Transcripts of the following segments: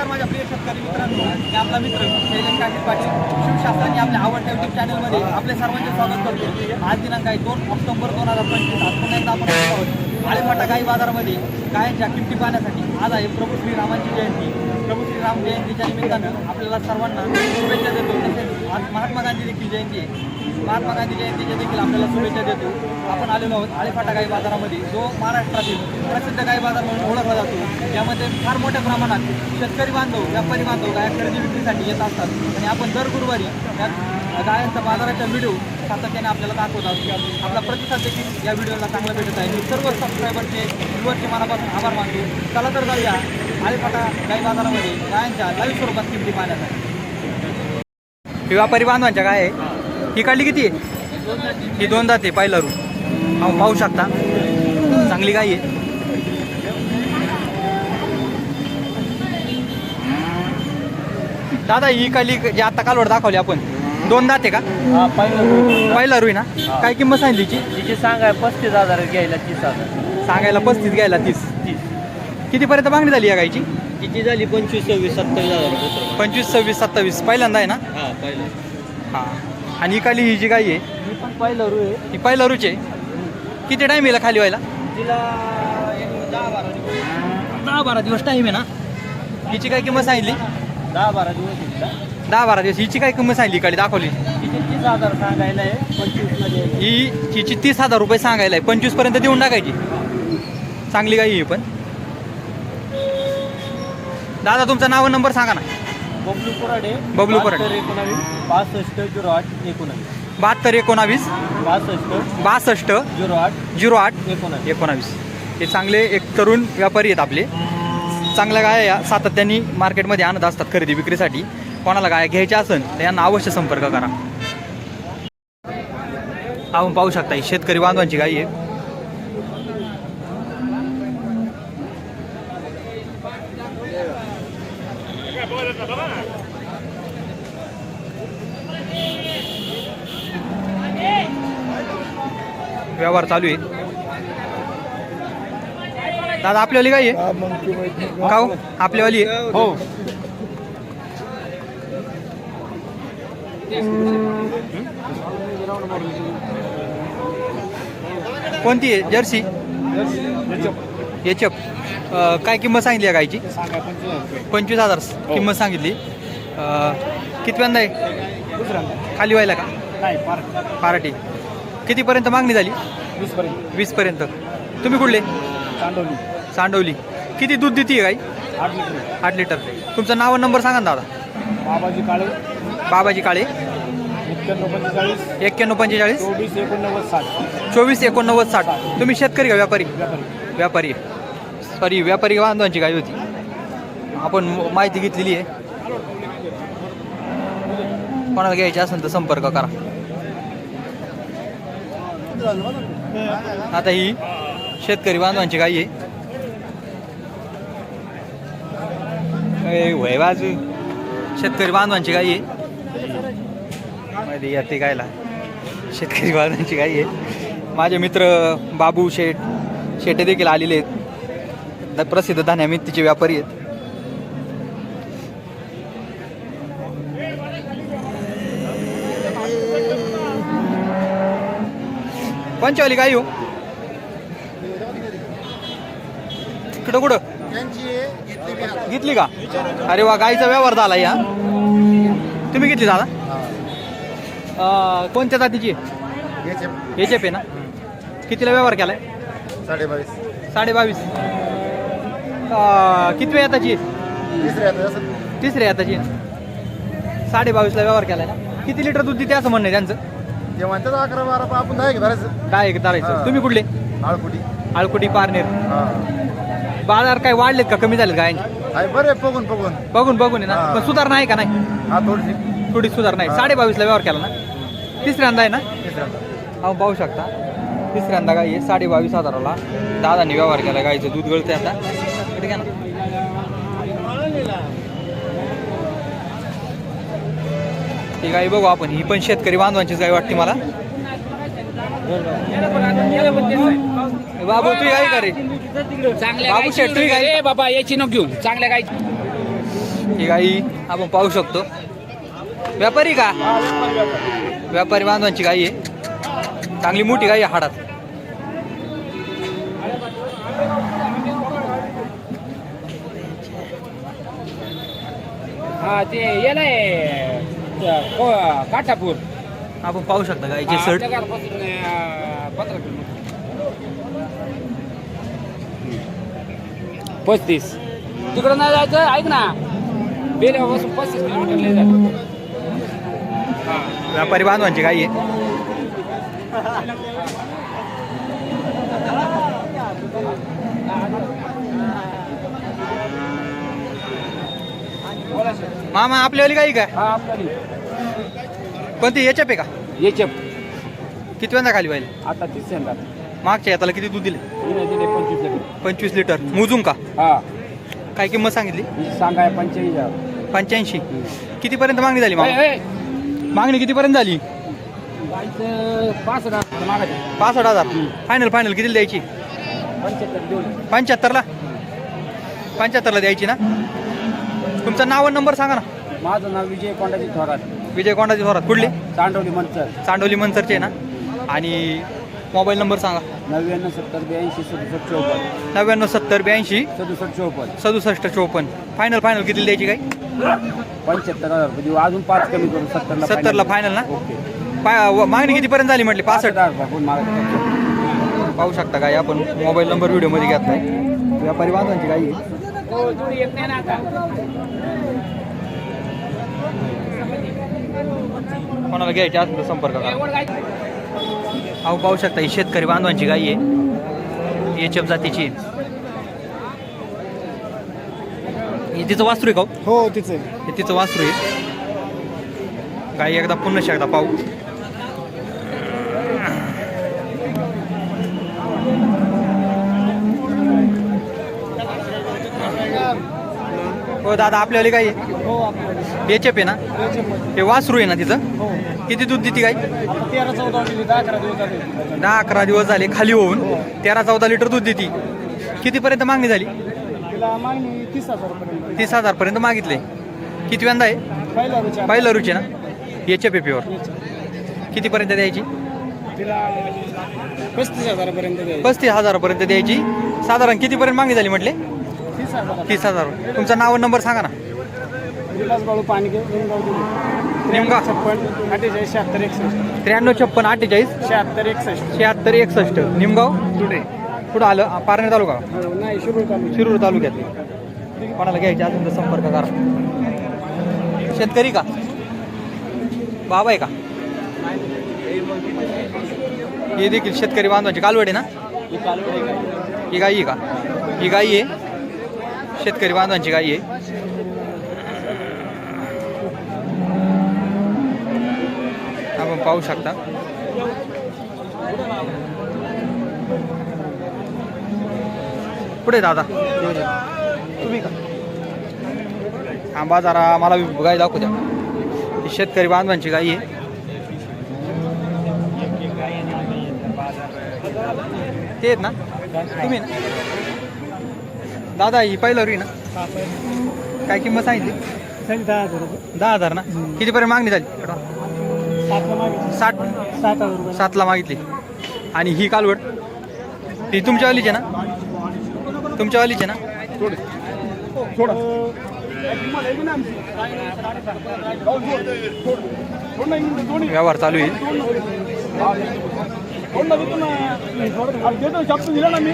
नमस्कार माझ्या प्रिय शेतकरी मित्रांनो. मी आपला मित्र शैलेश काशीद पाटील. शिवशास्त्रांनी आपल्या आवडत्या युट्यूब चॅनलमध्ये आपले सर्वांचे स्वागत करतो. आज दिनांक आहे दोन ऑक्टोबर दोन हजार पंचवीस. आज पुन्हा एकदा आपण आहोत आळेफाटा गाई बाजारामध्ये गायांच्या किमती पाहण्यासाठी. आज आहे प्रभू श्रीरामांची जयंती. प्रभू श्रीराम जयंतीच्या निमित्तानं आपल्याला सर्वांना शुभेच्छा देतो. तसेच आज महात्मा गांधी देखील जयंती आहे. महात्मा गांधी जयंतीच्या देखील आपल्याला शुभेच्छा देतो. आपण आलेलो आहोत आळेफाटा गाई बाजारामध्ये जो महाराष्ट्रातील प्रसिद्ध गाई बाजार म्हणून ओळखला जातो. यामध्ये फार मोठ्या प्रमाणात शेतकरी बांधव व्यापारी बांधव गाया खरेदी विक्रीसाठी येत असतात. आणि आपण दर गुरुवारी या गायांचा बाजाराचा व्हिडिओ सातत्याने आपल्याला दाखवत आहोत. आपला प्रतिसाद देखील या व्हिडिओला चांगला भेटत आहे. मी सर्व सबस्क्रायबरचे व्ह्युअरचे मनापासून आभार मानतो. चला तर जाऊया आळेफाटा गाई बाजारामध्ये गायांच्या लाईव्ह स्वरूपात किमती पाहण्यात आहे व्यापारी बांधवांच्या काय आहे ही काढली किती आहे? ही दोन दाते पाहिलं रू अहो पाहू शकता. चांगली गाई आहे. दादा ही काली जी आता कालवड दाखवली आपण. दोन दाते का? हा पहिलं रुई ना? काय किंमत सांगितली हिची? तिची सांगाय पस्तीस हजार घ्यायला तीस हजार. सांगायला पस्तीस घ्यायला तीस. तीस. कितीपर्यंत मागणी झाली या गायची? तिची झाली पंचवीस सव्वीस सत्तावीस हजार पंचवीस सव्वीस सत्तावीस. पहिल्यांदा आहे ना? हा पहिलं हां. आणि ही काली ही जी गाई आहे मी पण पहिलं रू आहे. ही पहिला रुचे किती टाईम येईल खाली व्हायला? तिला एक दहा बारा दिवस. दहा बारा दिवस टाईम आहे ना? हिची काय किंमत सांगितली? दहा बारा दिवस आहे तिला. दहा बारा दिवस. हिची काय किंमत सांगितली काली दाखवली? तिची तीस हजार सांगायला आहे ही हिची तीस हजार रुपये सांगायला आहे. पंचवीसपर्यंत देऊन टाकायची. चांगली गाई ही पण. दादा तुमचं नाव आणि नंबर सांगा ना. बबलू कोराडे बबलू कोराडे. बहात्तर एकोणावीस पासष्ट झिरो आठ एकोणावीस. बहात्तर एकोणावीस. पासष्ट बासष्ट. झिरो आठ झिरो आठ एकोणावीस. एकोणावीस. हे चांगले एक तरुण व्यापारी आहेत आपले. चांगल्या गाया या सातत्याने मार्केटमध्ये आणत असतात खरेदी विक्रीसाठी. कोणाला गाया घ्यायच्या असेल तर यांना अवश्य संपर्क करा. आपण पाहू शकता ही शेतकरी बांधवांची गाई आहे. व्यवहार चालू आहे. दादा आपल्यावाली गाई आहे? का हो? आपल्यावाली आहे? हो. कोणती आहे? जर्सी? एच एफ काय किंमत सांगितली आहे गायची? पंचवीस हजार किंमत सांगितली. अं, कितव्यांदा आहे? खाली व्हायला का? नाही पार्टी. कितीपर्यंत मागणी झाली? वीस पर्यंत वीसपर्यंत. तुम्ही कुठले? चांदवली सांडवली किती दूध देते गाई? आठ लिटर. आठ लिटर. तुमचं नाव आणि नंबर सांगा ना दादा. बाबाजी काळे. बाबाजी काळे. एक्क्याण्णव पंचेचाळीस. एक्क्याण्णव पंचेचाळीस. चोवीस एकोणनव्वद साठ. चोवीस एकोणनव्वद साठ. तुम्ही शेतकरी का व्यापारी? व्यापारी. व्यापारी. सॉरी व्यापारी बांधवांची गाय होती? आपण म- माहिती घेतलेली आहे. कोणाला घ्यायची असेल तर संपर्क करा. आता ही शेतकरी बांधवांची गाय आहे. वय बाजू. शेतकरी बांधवांची गाय आहे. मध्ये येते गायला? शेतकरी बांधवांची गाय आहे. माझे मित्र बाबू शेठ शेटे देखील आलेले आहेत. प्रसिद्ध धान्या मित्तीचे व्यापारी आहेत. पंचवाली गाई हो? तिकडं कुठं? घेतली का? अरे वा गाईचा व्यवहार झाला या. तुम्ही घेतली दादा? कोणत्या जातीची? एच एफ आहे ना? कितीला व्यवहार केलाय? साडेबावीस. साडे बावीस किती वेळ येताची? आता जसं तिसरी येताची. साडे बावीसला व्यवहार केलाय ना? किती लिटर दूध देते असं म्हणणं त्यांचं? ते म्हणतात अकरा बारा पण आपण नाही धरायचं. काय एक धरायचं. हा. तुम्ही कुठले? आळकुटी आळकुटी पारनेर. हा. बाजार काय वाढलेत का? कमी झालेत गायांचे? आहे बरे बघून बघून. बघून बघून आहे ना? हा. पण सुधारणा आहे का नाही? हा थोडीशी. थोडी सुधारणा आहे. साडे बावीसला व्यवहार केला ना? तिसऱ्यांदा आहे ना? तिसऱ्यांदा. हा पाहू शकता. तिसऱ्यांदा गाई आहे. साडे बावीस हजाराला दादानी व्यवहार केला. गाईचं दूध गळते आता. इकडे घ्या ना. ही गाई बघू आपण. ही पण शेतकरी बांधवांचीच गाई वाटते मला. बाबू तू गाई का रे? चांगल्या बाबू गाय. ए बाबा याची नको घेऊ चांगल्या गायची ही गाई आपण पाहू शकतो. व्यापारी का? व्यापारी बांधवांची गाई आहे. चांगली मोठी गाई आहे हाडात. हा ते येला काठापूर. आपण पाहू शकता गाईचे सड पस्तीस. तिकडं नाही जायचं ऐक ना. बेल्यापासून पस्तीस किलोमीटर झालं. व्यापारी बांधवांची गाई आहे. मामा आपल्यावाली गाई का हा कोणती याच्या पे का? याचे किती वेळा खाली पाहिजे आता तीस मागच्या याला किती दूध दिले? तिने दिले पंचवीस लिटर. पंचवीस लिटर. मोजून का? हा. काय किंमत सांगितली? ही सांगाय पंचेचाळीस हजार. पंच्याऐंशी. कितीपर्यंत मागणी झाली मामा? ए, मागणी कितीपर्यंत झाली? पाच हजार मागायचे. पासष्ट हजार. फायनल फायनल किती द्यायची? पंच्याहत्तर देऊन. पंच्याहत्तरला? पंच्याहत्तरला द्यायची ना? तुमचं नाव आणि नंबर सांगा ना. माझं नाव विजय कोंडाजी थोरात. विजय कोंडाजी थोरात. कुठले? चांडवली मंचर. चांडोली मनसरचे ना? आणि मोबाईल नंबर सांगा. नव्याण्णव सत्तर ब्याऐंशी सदुसष्ट चौपन्न. नव्याण्णव सत्तर ब्याऐंशी सदुसष्ट चौपन्न. सदुसष्ट चोपन्न. फायनल फायनल किती द्यायची काय पंच्याहत्तर हजार रुपये देऊ. अजून पाच कमी करू. सत्तरला सत्तरला final ना? ओके. पा- व- मागणी कितीपर्यंत झाली म्हटली? पासष्ट? हजार रुपये कोण मागायचं पाहू शकता काय आपण मोबाईल नंबर व्हिडिओमध्ये घेतलाय. व्यापारी बांधवांची गाई आहे कोणाला घ्यायची असेल तर संपर्क करा. अहो पाहू शकता ही शेतकरी बांधवांची गाई आहे. एच एफ जातीची. हे तिचं वासरू आहे का हो? हो तिचं हे तिचं वासरू आहे. गाई एकदा पुन्हा एकदा पाहू. हो दादा आपल्यावाली गाई हो एच एफ आहे ना? हे वासरू आहे ना तिचं? हो. किती दूध देते गाई? तेरा चौदा दहा अकरा दिवस झाले. दहा अकरा दिवस झाले खाली होऊन. तेरा चौदा लिटर दूध देते. कितीपर्यंत मागणी झाली? तीस हजार पर्यंत मागितले. किती वेंदा आहे? पहिला रुची ना? एच एफ पेपीवर कितीपर्यंत द्यायची? पस्तीस हजारापर्यंत पस्तीस हजारापर्यंत द्यायची. साधारण कितीपर्यंत मागणी झाली म्हटले? तीस हजार. तुमचा नाव आणि नंबर सांगा ना. विलास बाळू नेमका? छप्पन अठ्ठेचाळीस शहात्तर एकसष्ट. त्र्याण्णव छप्पन अठ्ठेचाळीस? शहात्तर एकसष्ट. शहात्तर एकसष्ट. निमगाव? टुडे कुठं आलं? पारणे तालुका? नाही सुरू चालू शिरूर तालुक्यातली. कोणाला घ्यायचे असेल तर संपर्क करा. शेतकरी का? बाबा आहे का? हे देखील शेतकरी बांधवांची कालवडी ना? ही गाई आहे का? ही गाई आहे. शेतकरी बांधवांची गाई आहे. आपण पाहू शकता. पुढे दादा. तुम्ही का? आंबा जरा मला गाय दाखवू द्या. शेतकरी बांधवांची गाई आहे. ते आहेत ना? तुम्ही ना? दादा ही पहिलं री ना? काय किंमत सांगितली? दहा हजार रुपये. दहा हजार ना? कितीपर्यंत मागणी झाली? सातला मागितली. साठ सात हजार रुपये. सातला मागितली. आणि ही कालवड? ही तुमच्यावालीच आहे ना? तुमच्यावालीच आहे ना? थोडं व्यवहार चालू आहे. दिला ना मी.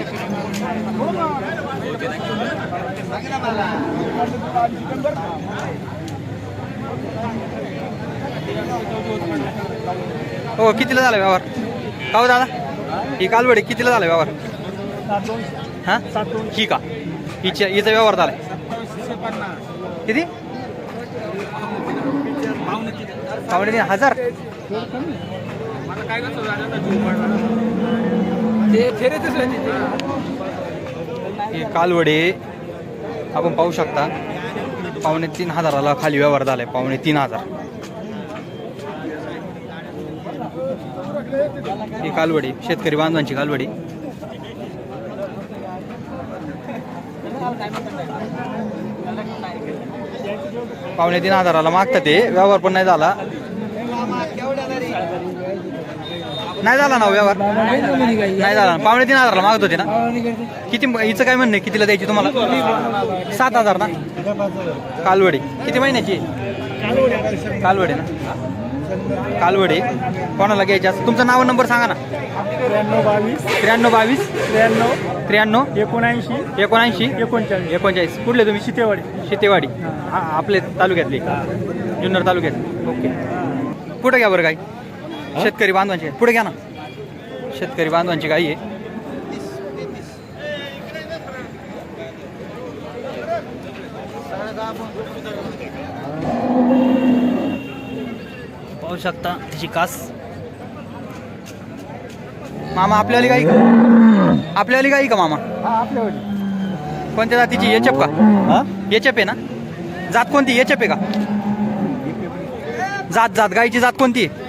हो कितीला झाला व्यवहार? का हो दादा? ही कालवडे कितीला झाला व्यवहार? हां? ही का? हिच्या हिचा व्यवहार झालाय. किती? पावणे तीन हजार? ही कालवडे आपण पाहू शकता पावणे तीन हजाराला खाली व्यवहार झालाय पावणे तीन हजार. ही कालवडी शेतकरी बांधवांची कालवडी. पावणे तीन हजाराला मागतात ते व्यवहार पण नाही झाला. नाही झाला ना हो व्यवहार? नाही झाला. ना पावणे तीन हजाराला मागत होते ना? किती हिचं काय म्हणणं आहे? कितीला द्यायची तुम्हाला? सात हजार ना? कालवडी. किती महिन्याची? आहे? कालवडी ना? कालवडी. कोणाला घ्यायची असं? तुमचं नाव नंबर सांगा ना. त्र्याण्णव बावीस. त्र्याण्णव बावीस. त्र्याण्णव. त्र्याण्णव. एकोणऐंशी. एकोणऐंशी. एकोणचाळीस. एकोणचाळीस. कुठले तुम्ही? शितेवाडी. शेतेवाडी. हा आपले तालुक्यातले. जुन्नर तालुक्यात ओके. पुढे घ्या बरं गाई? शेतकरी बांधवांची. पुढे घ्या ना. शेतकरी बांधवांची गाई आहे. पाहू शकता तिची कास. मामा आपल्यावाली गाई का? आपल्यावाली गाई का मामा? हा कोणत्या जातीची? एचएफ का? हा? एचएफ आहे ना? जात कोणती? एचएफ आहे का? जात जात. गायची जात कोणती? आहे?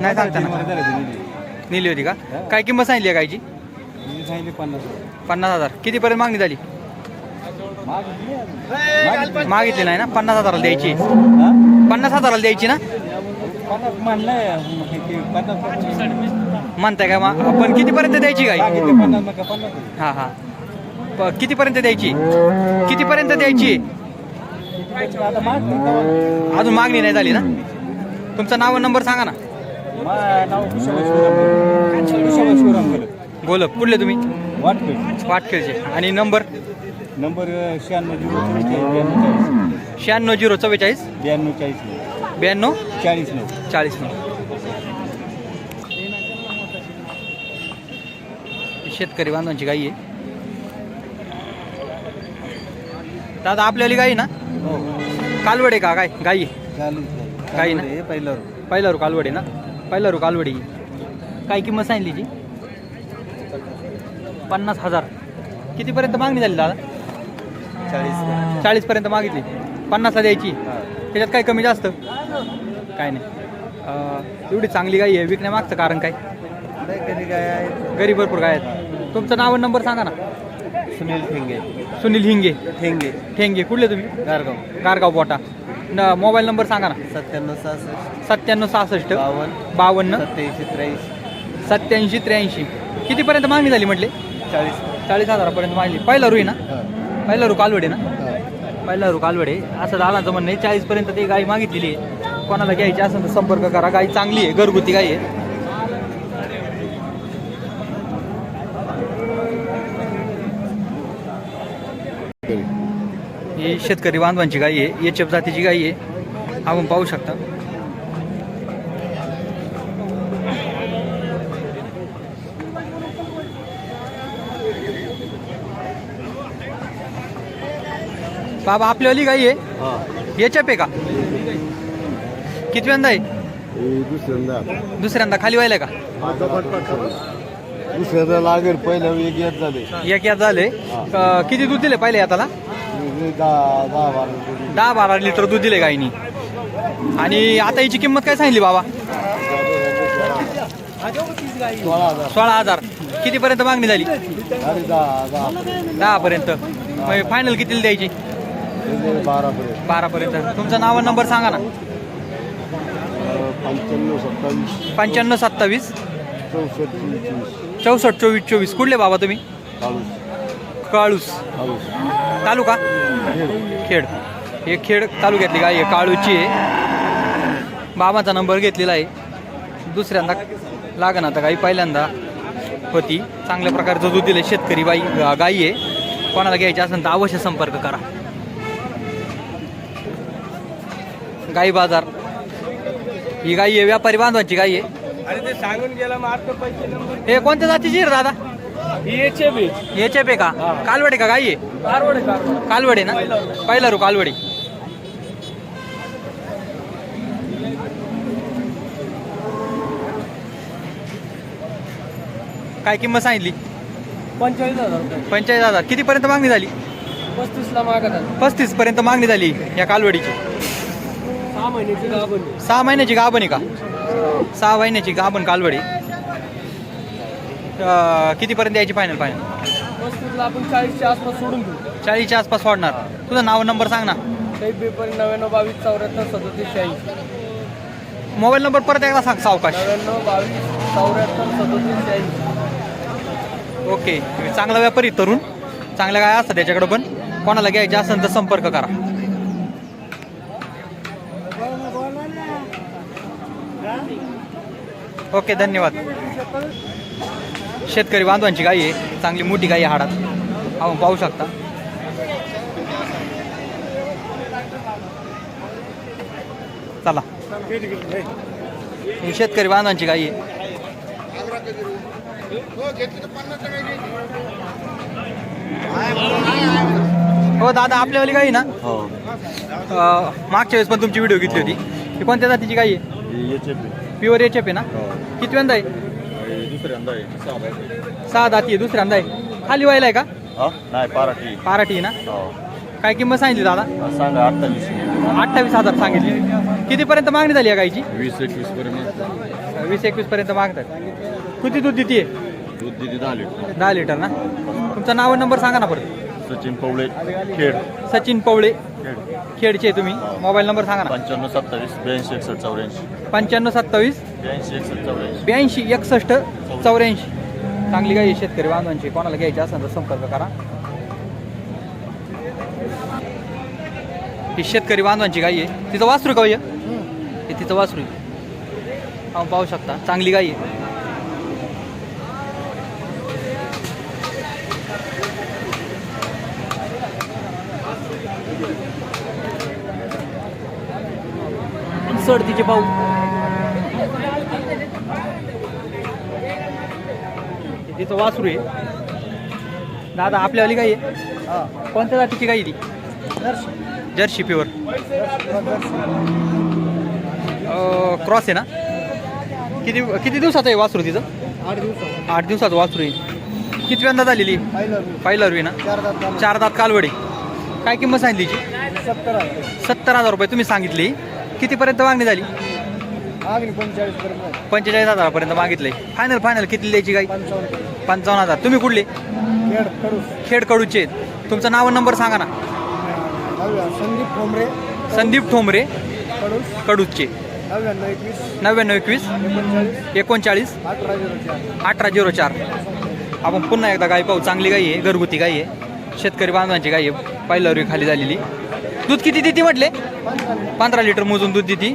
नाही सांगता ना. नेली होती का काय किंमत सांगितली आहे गायची पन्नास हजार. कितीपर्यंत मागणी झाली? मागितली नाही ना? पन्नास हजाराला द्यायची. पन्नास हजाराला द्यायची ना? म्हणताय का मग? आपण कितीपर्यंत द्यायची गाय पन्नास हां हा हा. प- कितीपर्यंत द्यायची? कितीपर्यंत द्यायची? अजून मागणी नाही झाली ना? तुमचं नाव नंबर सांगा ना. गोलप कुठले तुम्ही? वाटपेट वाटखेळचे आणि नंबर? नंबर शहाण्णव झिरो शहाण्णव झिरो चव्वेचाळीस? ब्याण्णव चाळीस. ब्याण्णव? चाळीस नऊ. चाळीस नऊ. शेतकरी बांधवांची गाई आहे. दादा आपल्याली गाई ना? कालवडे का? काय? गाई गाई ना? पहिलं पहिला रू कालवडी ना? पहिला रू कालवडी. काय किंमत सांगितली जी? पन्नास हजार. कितीपर्यंत मागणी झाली दादा? चाळीस. चाळीसपर्यंत मागितली. पन्नासला द्यायची. त्याच्यात काय कमी जास्त? काय नाही. एवढी चांगली गाई आहे. विकण्यामागचं कारण काय? काय गरीब भरपूर गाय आहेत. तुमचं नाव नंबर सांगा ना. सुनील ठेंगे. सुनील हिंगे. ठेंगे. ठेंगे. कुठले तुम्ही? गारगाव. गारगाव बोटा न मोबाईल नंबर सांगा ना. सत्त्याण्णव सहासष्ट. सत्त्याण्णव सहासष्ट. बावन्न. बावन्न. सत्याऐंशी त्र्याऐंशी. सत्याऐंशी त्र्याऐंशी. कितीपर्यंत मागणी झाली म्हटले? चाळीस. चाळीस हजारापर्यंत मागली पहिला रुई ना? पहिला रू कालवडे ना? पहिला रू कालवडे. असं दादांचं म्हणणं आहे चाळीसपर्यंत ती गाय मागितलेली आहे. कोणाला घ्यायची असेल तर संपर्क करा. गाय चांगली आहे. घरगुती गाय आहे. ही शेतकरी बांधवांची गाय आहे एच एफ जातीची गाय आहे. आपण पाहू शकता. बाबा आपल्यावाली गाई आहे. एच एफ आहे का? कितव्यांदा आहे? दुसऱ्यांदा. दुसऱ्यांदा खाली व्हायला का? दुसऱ्यांदा लागेल पहिल्या एक येत झाले. एक यात झाले. किती दूध दिले पहिले याताला? दहा दहा बारा दहा बारा लिटर दूध दिले गायनी आणि आता याची किंमत काय सांगितली बाबा? सोळा हजार. कितीपर्यंत मागणी झाली? दहा पर्यंत मग फायनल कितीला द्यायची? बारा पर्यंत तुमचं नाव नंबर सांगा ना. पंच्याण्णव सत्तावीस. चौसष्ट चोवीस चोवीस. कुठले बाबा तुम्ही? काळूस. तालुका? खेड. हे खेड तालुक्यातली गाय आहे काळूची आहे. बाबाचा नंबर घेतलेला आहे. दुसऱ्यांदा लागण आता गाई पहिल्यांदा होती. चांगल्या प्रकारचं दूध दिलं शेतकरी बाई गाई आहे. कोणाला घ्यायची असेल तर अवश्य संपर्क करा. गाई बाजार. ही गाई आहे व्यापारी बांधवांची गाई आहे. हे कोणत्या जातीची दादा? याचे बी. याचे पे का? कालवडे का कारवड कारवड कालवडे. ना? पहिला रू कालवडी. काय किंमत सांगितली? पंचेचाळीस हजार रुपये. पंचेचाळीस हजार. कितीपर्यंत मागणी झाली? पस्तीसला मागतात पस्तीस पर्यंत मागणी झाली या कालवडीची. सहा महिन्याची गाभण. सहा महिन्याची गाभण आहे का? सहा महिन्याची गाभण कालवडी. कितीपर्यंत यायची फायनल फायनल आपण चाळीसच्या आसपास सोडून घेऊ चाळीसच्या आसपास सोडणार. तुझं नाव नंबर सांग ना. पेपर नव्याण्णव बावीस चौऱ्याहत्तर सदोतीस शहाऐंशी. मोबाईल नंबर परत एकदा सांग सावकाश. नव्याण्णव बावीस चौऱ्याहत्तर सदोतीस शहाऐंशी. ओके. चांगला व्यापारी तरुण. चांगल्या काय असतं त्याच्याकडे पण. कोणाला घ्यायचे असेल तर संपर्क करा. ओके धन्यवाद. शेतकरी बांधवांची गाई आहे चांगली मोठी गाई आहे हाडात. आपण पाहू शकता. चला. ही शेतकरी बांधवांची गाई आहे. हो दादा आपल्यावाली गाई ना? हो. मागच्या वेळेस पण तुमची व्हिडिओ घेतली होती. ही कोणत्या जातीची गाई आहे? प्युअर एच एफ आहे ना? हो. किती आहे? दुसऱ्यांदा आहे. सहा सहा दाती आहे दुसऱ्यांदा आहे. खाली व्हायला आहे का? हा? नाही पाराठी. पाराठी आहे ना? हो. काय किंमत सांगितली दादा? सांगा अठ्ठावीस अठ्ठावीस हजार सांगितली. कितीपर्यंत मागणी झाली या गायची वीस एकवीस पर्यंत. वीस एकवीस पर्यंत मागतात किती दूध देते दूध दिली दहा लिटर. दहा लिटर ना? तुमचं नाव नंबर सांगा ना परत. सचिन पवळे खेड. सचिन पवळे खेड. खेडचे तुम्ही. मोबाईल नंबर सांगा ना. पंच्याण्णव सत्तावीस ब्याऐंशी एकसष्ट चौऱ्याऐंशी. पंच्याण्णव सत्तावीस ब्याऐंशी एकसष्ट चौऱ्याऐंशी. ब्याऐंशी एकसष्ट चौऱ्याऐंशी. चांगली गाई आहे शेतकरी बांधवांची. कोणाला घ्यायची असेल तर संपर्क करा. ही शेतकरी बांधवांची गाई आहे. तिचं वासरू का भैया हे तिचं वासरू आहे. आपण पाहू शकता. चांगली गाई आहे. सड तिचे पाहू तिचं वासरू आहे. दादा आपल्यावाली गाई आहे. कोणत्या जातीची आहे ती? जर्सी. प्युअर क्रॉस आहे ना? किती किती दिवसाचं आहे वासरू तिचं? आठ दिवसाचं. वासरू आहे. किती वेंदा झालेली? पाहिलं रुई ना? चार दात कालवडे. काय किंमत सांगितली सत्तर हजार रुपये तुम्ही सांगितली. कितीपर्यंत मागणी झाली? पंचेचाळीस पर्यंत पंचेचाळीस हजारापर्यंत मागितलंय फायनल फायनल किती द्यायची गाई? पंचावन्न. हजार. तुम्ही कुठले? खेड कडूचे. तुमचं नाव नंबर सांगा ना. संदीप ठोंबरे. संदीप ठोंबरे. कडूचे नव्याण्णव एकवीस. एकोणचाळीस. अठरा झिरो चार. आपण पुन्हा एकदा गाय पाहू. चांगली गाई आहे घरगुती गाई आहे. शेतकरी बांधवांची गाई आहे. पहिल्या रुई खाली झालेली. दूध किती देते म्हटले? पंधरा लिटर मोजून दूध देते.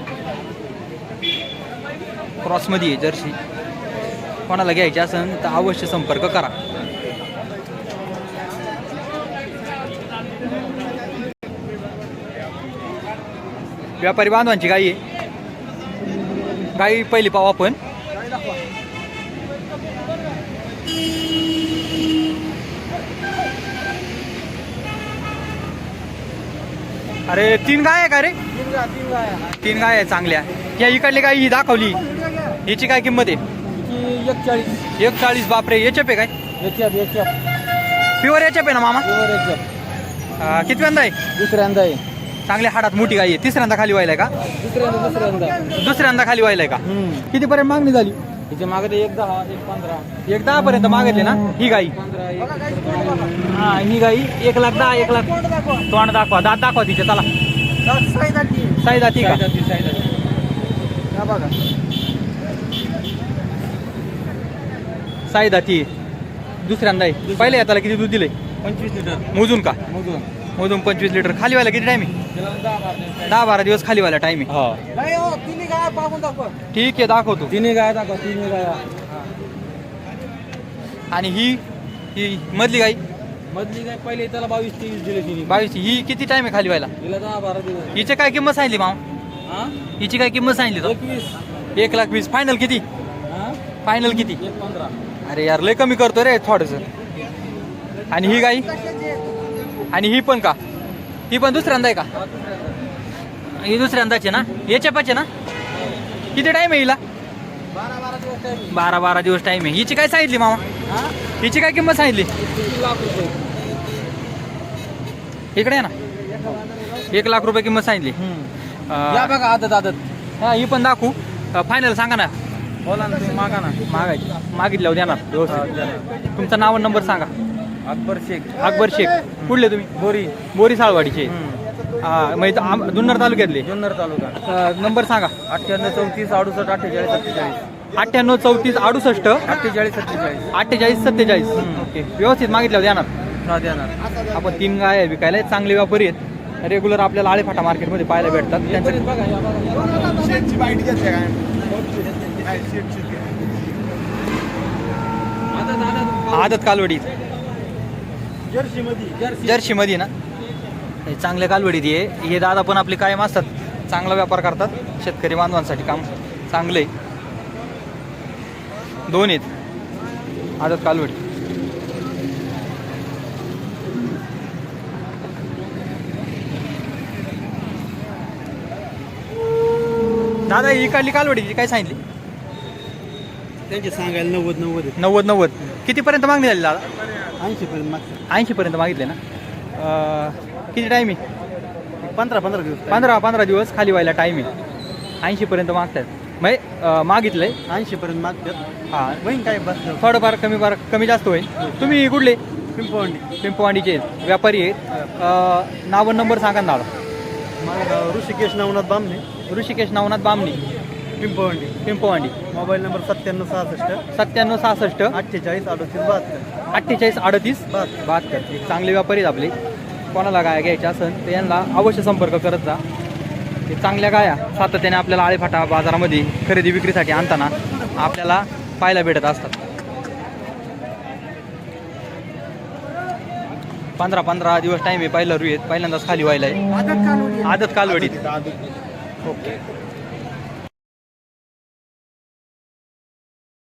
क्रॉसमध्ये आहे जर्सी. कोणाला घ्यायची असेल तर अवश्य संपर्क करा. व्यापारी बांधवांची गाई आहे. गाई पहिली पाहू आपण. अरे तीन गाय आहे का रे? तीन गाय तीन गाय आहे. चांगल्या. या इकडली गाय ही दाखवली. याची काय किंमत आहे? एक चाळीस बापरे. याच्या पे काय? प्युअर याच्या पे ना मामा? अं, कितव्यांदा आहे? दुसऱ्यांदा आहे. चांगल्या हाडात मोठी गाय आहे. तिसऱ्यांदा खाली व्हायलाय का? दुसऱ्यांदा दुसऱ्यांदा. दुसऱ्यांदा खाली व्हायलाय का? कितीपर्यंत मागणी झाली? तिच्यामागे ते एक दहा एक पंधरा. एक दहा पर्यंत मागितली ना? ही गाई. पंधरा एक हा ही गाई एक लाख दहा एक लाख तोंड दाखवा. दात दाखवा तिचे चला. साई दाती का? बघा. साई दाती. दुसऱ्यांदा आहे. पहिल्या याला किती दूध दिले पंचवीस लिटर. मोजून का? मधून पंचवीस लिटर खाली व्हायला किती त्याला दहा बारा दिवस खाली व्हायला टाइम आहे. हा. नाही हो तिन्ही गाय पाहून दाखवा. ठीक आहे दाखवतो. तिन्ही गाय दाखवा तिन्ही गाय. आणि ही ही मधली गाई मधली गाय पहिले त्याला बावीस तेवीस दिले तिने. बावीस ही किती टाइम आहे खाली व्हायला? तिला दहा बारा दिवस. हिची काय किंमत सांगितली माम हा? हिची काय किंमत तो? एकवीस. एक लाख वीस. फायनल किती? हा? फायनल किती? अरे यार लय कमी करतो रे थोडस. आणि ही गाई आणि ही पण का? ही पण दुसऱ्यांदा आहे का? ही दुसऱ्यांदाची ना? याच्या पाचे ना? किती टाइम आहे हिला? बारा बारा दिवस टाइम आहे. हिची काय सांगितली मामा? हा हिची काय किंमत सांगितली? इकडे आहे ना. एक लाख रुपये किंमत सांगितली. बघा आदत आदत. हा ही पण दाखवू. फायनल सांगा ना. बोला ना मागा ना. मागायची. मागितल्यावर देणार. व्यवस्थित तुमचं नाव नंबर सांगा. अकबर शेख. अकबर शेख. कुठले तुम्ही? बोरी. बोरी साळवाडीचे. हा म्हणजे आम- जुन्नर तालुक्यातले. जुन्नर तालुका. अं, नंबर सांगा. अठ्ठ्याण्णव चौतीस अडुसष्ट अठ्ठेचाळीस सत्तेचाळीस. अठ्ठ्याण्णव चौतीस अडुसष्ट अठ्ठेचाळीस सत्तेचाळीस. अठ्ठेचाळीस सत्तेचाळीस. ओके. व्यवस्थित मागितल्यावर देणार हा देणार आपण तीन गाय विकायला चांगले व्यापारी आहेत. रेग्युलर आपल्याला आळेफाटा मार्केटमध्ये पाहायला भेटतात. त्यांचं आदत कालवडी जर्सी. मध्ये ना? हे चांगल्या कालवडीत आहे हे दादा पण आपले कायम असतात. चांगला व्यापार करतात. शेतकरी बांधवांसाठी काम चांगलं. आहे दोन आहेत. आदत कालवडी. दादा ही काढली कालवडीची काय सांगितली? त्यांचे सांगायला नव्वद नव्वद नव्वद नव्वद. कितीपर्यंत मागणी झाली दादा? ऐंशी पर्यंत मागतात ऐंशीपर्यंत मागितले ना? अं, किती टाईम आहे? पंधरा पंधरा दिवस पंधरा पंधरा दिवस खाली व्हायला टाईम आहे. ऐंशीपर्यंत मागतात. म्हणजे अं, मागितलंय ऐंशी पर्यंत मागतात. हां. होईन काय बस थोडंफार कमी फार कमी जास्त होईल. तुम्ही कुठले? पिंपवंडी पिंपवांडीचे आहेत, व्यापारी आहेत. अं, नाव आणि नंबर सांगा ना दादा. माझं गाव ऋषिकेश नवनाथ बामणे. ऋषिकेश नवनाथ बामणी. पिंपवंडी. पिंपवांडी. मोबाईल नंबर सत्त्याण्णव सहासष्ट. सत्त्याण्णव सहासष्ट. अठ्ठेचाळीस अडतीस बहात्तर. अठ्ठेचाळीस अडतीस बहात्तर. बहात्तर. एक चांगले व्यापारी आपले. कोणाला गाया घ्यायच्या असेल तर यांना अवश्य संपर्क करत जा. हे चांगल्या गाया सातत्याने आपल्याला आळेफाटा बाजारामध्ये खरेदी विक्रीसाठी आणताना आपल्याला पाहायला भेटत असतात. पंधरा पंधरा दिवस टाईम आहे पहिला रुईत पहिल्यांदाच खाली व्हायला आहे. आदत कालवडीत. ओके.